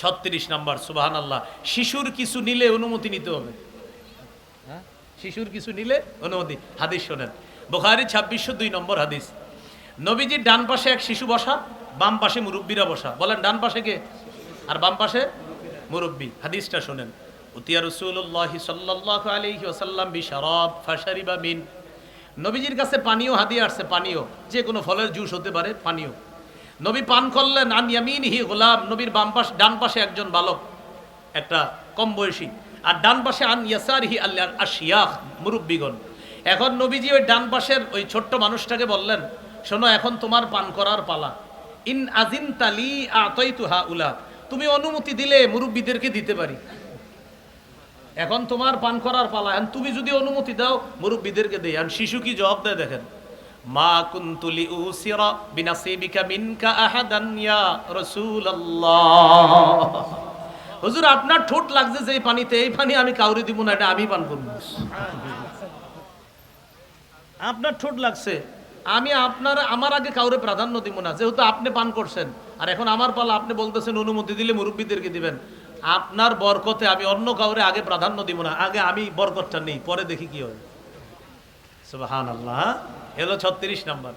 ছত্রিশ নাম্বার সুবাহান আল্লাহ শিশুর কিছু নিলে অনুমতি নিতে হবে। হ্যাঁ? শিশুর কিছু নিলে অনুমতি। হাদিস শোনেন। বোখারি ছাব্বিশশো দুই নম্বর হাদিস। নবীজির ডান পাশে এক শিশু বসা, বাম পাশে মুরব্বীরা বসা। বলেন, ডান পাশে কে? আর বাম পাশে মুরব্বী। হাদিসটা শোনেন। উতিয়া রসুল্লাহ সাল্লাহ আলহি ওসাল্লাম বি শরাব ফাশারিবা মিন। নবীজির কাছে পানীয়, হাদিয়ে আসছে, পানীয়। যে কোনো ফলের জুস হতে পারে, পানীয়। নবী পান করলেন, আন ইয়ামিন হি গোলাম। নবীর বাম পাশে ডান পাশে একজন বালক, একটা কম বয়সী। আর ডান পাশে আন ইয়াসার হি আল্লাহ আশিয়াহ মুরব্বীগণ। এখন নবীজি ওই ডান পাশের ওই ছোট্ট মানুষটাকে বললেন, শোনো, এখন তোমার পান করার পালা। ইন আজিন তালি আতই তুহা উলা তুমি অনুমতি দিলে মুরব্বীদেরকে দিতে পারি। এখন তোমার পান করার পালা। এখন তুমি যদি অনুমতি দাও, মুরব্বীদেরকে দেই। আর শিশু কি জবাব দেয় দেখেন? মা কুন্তুলি মিনকা হুজুর, আপনার ঠোঁট লাগছে পানিতে, এই পানি আমি কাউরে দিব না, এটা আমি পান করব। আপনার ঠোঁট লাগছে, আমি আপনার, আমার আগে কাউরে প্রাধান্য দিব না, যেহেতু আপনি পান করছেন। আর এখন আমার পালা আপনি বলতেছেন, অনুমতি দিলে মুরব্বীদেরকে দিবেন। আপনার বরকতে আমি অন্য কাউরে আগে প্রাধান্য দিব না, আগে আমি বরকতটা নেই, পরে দেখি কি হয়। সুবহান আল্লাহ এলো ছত্রিশ নাম্বার।